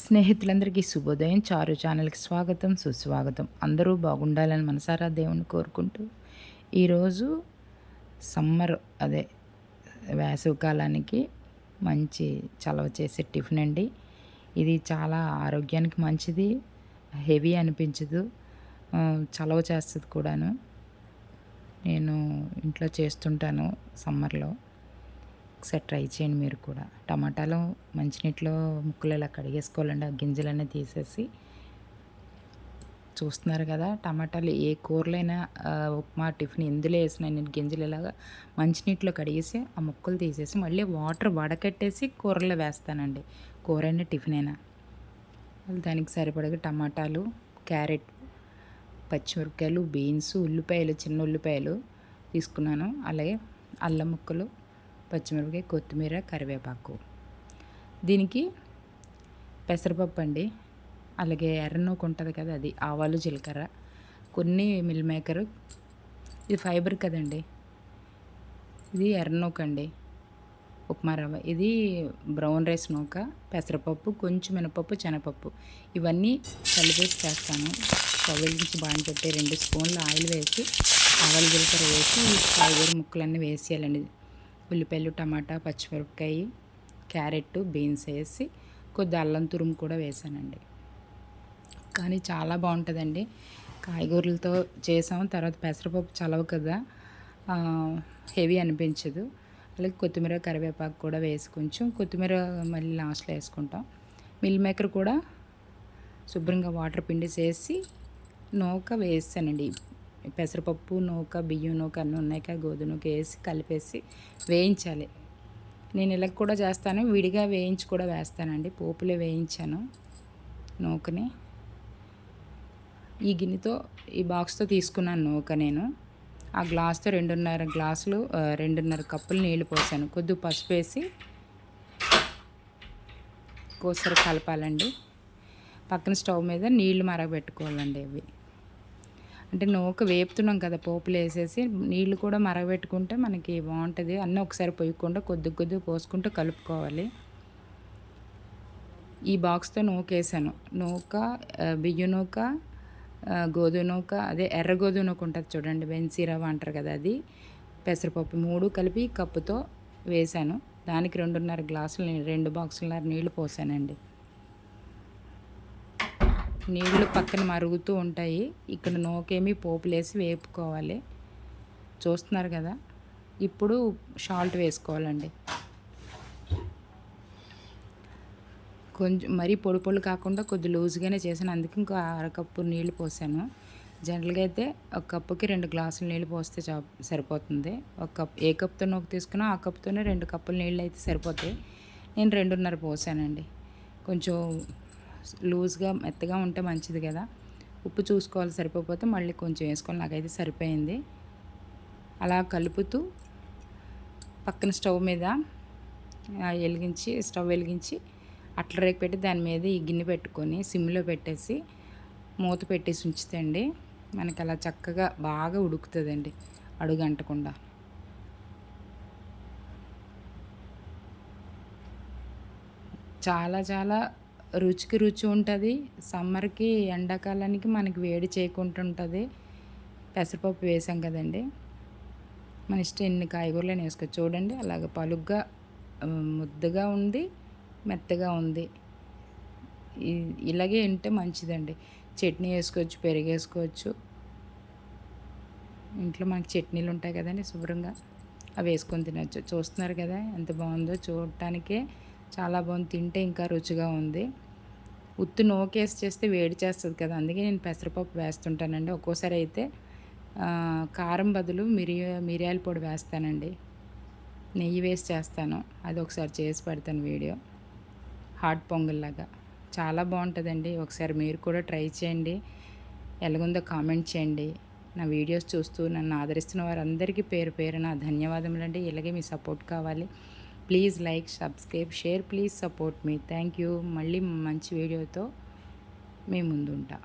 స్నేహితులందరికీ శుభోదయం. చారు ఛానల్కి స్వాగతం సుస్వాగతం. అందరూ బాగుండాలని మనసారా దేవుని కోరుకుంటూ ఈరోజు సమ్మర్ అదే వేసవి కాలానికి మంచి చలవ చేసే టిఫిన్ అండి. ఇది చాలా ఆరోగ్యానికి మంచిది హెవీ అనిపించదు చలవ చేస్తుంది కూడాను. నేను ఇంట్లో చేస్తుంటాను సమ్మర్లో. ఒకసారి ట్రై చేయండి మీరు కూడా. టమాటాలు మంచినీటిలో ముక్కలు ఇలా కడిగేసుకోవాలండి. ఆ గింజలన్నీ తీసేసి చూస్తున్నారు కదా టమాటాలు ఏ కూరలైనా ఆ, ఉప్మా టిఫిన్ ఎందులో వేసినా నేను గింజలు ఇలాగా మంచినీటిలో కడిగేసి ఆ ముక్కలు తీసేసి మళ్ళీ వాటర్ వడకట్టేసి కూరలో వేస్తానండి. కూర అయినా టిఫిన్ అయినా దానికి సరిపడగా టమాటాలు క్యారెట్ పచ్చిమిరపకాయలు బీన్స్ ఉల్లిపాయలు చిన్న ఉల్లిపాయలు తీసుకున్నాను. అలాగే అల్లం ముక్కలు పచ్చిమిరపకాయ కొత్తిమీర కరివేపాకు. దీనికి పెసరపప్పు అండి. అలాగే ఎర్రనూక ఉంటుంది కదా అది ఆవాలు జీలకర్ర. కొన్ని మిల్ మేకరు. ఇది ఫైబర్ కదండి. ఇది ఎర్రనూక అండి. ఉప్మా రవ్వ. ఇది బ్రౌన్ రైస్ నూక పెసరపప్పు కొంచెం మినపప్పు శనగపప్పు. ఇవన్నీ కలిపేసి చేస్తాను. స్టవ్ బాగా పెట్టి రెండు స్పూన్లు ఆయిల్ వేసి ఆవాలు జీలకర్ర వేసి ఫైబర్ కాయగూర ముక్కలన్నీ వేసేయాలండి. ఉల్లిపాయలు టమాటా పచ్చిమిరపకాయ క్యారెట్ బీన్స్ వేసి కొద్ది అల్లం తురుము కూడా వేసానండి. కానీ చాలా బాగుంటుందండి. కాయగూరలతో చేసాం తర్వాత పెసరపప్పు చలవ కదా హెవీ అనిపించదు. అలాగే కొత్తిమీర కరివేపాకు కూడా వేసి కొంచెం కొత్తిమీర మళ్ళీ లాస్ట్లో వేసుకుంటాం. మిల్ మేకర్ కూడా శుభ్రంగా వాటర్ పిండి చేసి నూక వేసానండి. పెసరపప్పు నూక బియ్యం నూక అన్నీ ఉన్నాయి కదా గోధుమ నూక వేసి కలిపేసి వేయించాలి. నేను ఇలా కూడా చేస్తాను. విడిగా వేయించి కూడా వేస్తానండి. పోపులే వేయించాను నూకని. ఈ గిన్నెతో ఈ బాక్స్తో తీసుకున్నాను నూక నేను. ఆ గ్లాస్తో రెండున్నర గ్లాసులు రెండున్నర కప్పులు నీళ్ళు పోసాను. కొద్ది పసుపు వేసి కోసరి కలపాలండి. పక్కన స్టవ్ మీద నీళ్ళు మరగబెట్టుకోవాలండి అవి. అంటే నూక వేపుతున్నాం కదా పోపులు వేసేసి నీళ్ళు కూడా మరగబెట్టుకుంటే మనకి బాగుంటుంది. అన్నీ ఒకసారి పోయకుండా కొద్ది కొద్దిగా పోసుకుంటూ కలుపుకోవాలి. ఈ బాక్స్తో నూకేసాను నూక బియ్య బియ్యం నూక గోధుమ నూక అదే ఎర్ర గోధుమ నూక ఉంటుంది చూడండి బెన్సీ రవ్వ అంటారు కదా అది పెసరపప్పు మూడు కలిపి కప్పుతో వేసాను. దానికి రెండున్నర గ్లాసులు రెండు బాక్సులన్నర నీళ్ళు పోసానండి. నీళ్ళు పక్కన మరుగుతూ ఉంటాయి. ఇక్కడ నోకేమి పోపులేసి వేపుకోవాలి. చూస్తున్నారు కదా? ఇప్పుడు సాల్ట్ వేసుకోవాలండి. కొంచెం మరీ పొడి పొడి కాకుండా కొద్ది లూజ్గానే చేశాను. అందుకే ఇంకో అరకప్పు నీళ్ళు పోసాను. జనరల్గా అయితే ఒక కప్పుకి రెండు గ్లాసులు నీళ్ళు పోస్తే చా సరిపోతుంది. ఒక కప్ ఏ కప్తో నోకి తీసుకున్నా ఆ కప్తోనే రెండు కప్పులు నీళ్ళు అయితే సరిపోతాయి. నేను రెండున్నర పోసానండి. కొంచెం లూజ్గా మెత్తగా ఉంటే మంచిది కదా. ఉప్పు చూసుకోవాలి సరిపోతే మళ్ళీ కొంచెం వేసుకోవాలి. నాకైతే సరిపోయింది. అలా కలుపుతూ పక్కన స్టవ్ మీద వెలిగించి స్టవ్ వెలిగించి అట్ల రేకు పెట్టి దాని మీద ఈ గిన్నె పెట్టుకొని సిమ్లో పెట్టేసి మూత పెట్టేసి ఉంచుతండి మనకి అలా చక్కగా బాగా ఉడుకుతుందండి అడుగంటకుండా. చాలా చాలా రుచికి రుచి ఉంటుంది. సమ్మర్కి ఎండాకాలానికి మనకి వేడి చేయకుండా ఉంటుంది పెసరపప్పు వేసాం కదండి. మన ఇష్టం ఎన్ని కాయగూరలు వేసుకోవచ్చు. చూడండి అలాగ పలుగ్గా ముద్దగా ఉంది మెత్తగా ఉంది. ఇలాగే ఉంటే మంచిదండి. చట్నీ వేసుకోవచ్చు పెరుగు వేసుకోవచ్చు. ఇంట్లో మనకి చట్నీలు ఉంటాయి కదండి శుభ్రంగా. అవి వేసుకొని తినచ్చు. చూస్తున్నారు కదా ఎంత బాగుందో. చూడటానికే చాలా బాగుంది. తింటే ఇంకా రుచిగా ఉంది. ఉత్తు నోకేసి చేస్తే వేడి చేస్తుంది కదా అందుకే నేను పెసరపప్పు వేస్తుంటానండి. ఒక్కోసారి అయితే కారం బదులు మిరియా మిరియాల పొడి వేస్తానండి. నెయ్యి వేసి చేస్తాను. అది ఒకసారి చేసి పెడతాను వీడియో. హాట్ పొంగల్లాగా. చాలా బాగుంటుందండి. ఒకసారి మీరు కూడా ట్రై చేయండి. ఎలాగుందో కామెంట్ చేయండి. నా వీడియోస్ చూస్తూ నన్ను ఆదరిస్తున్న వారందరికీ పేరు పేరు నా ధన్యవాదములండి. ఇలాగే మీ సపోర్ట్ కావాలి. Please like subscribe share please support me. Thank you. మళ్ళీ మంచి వీడియోతో మీ ముందుంటా.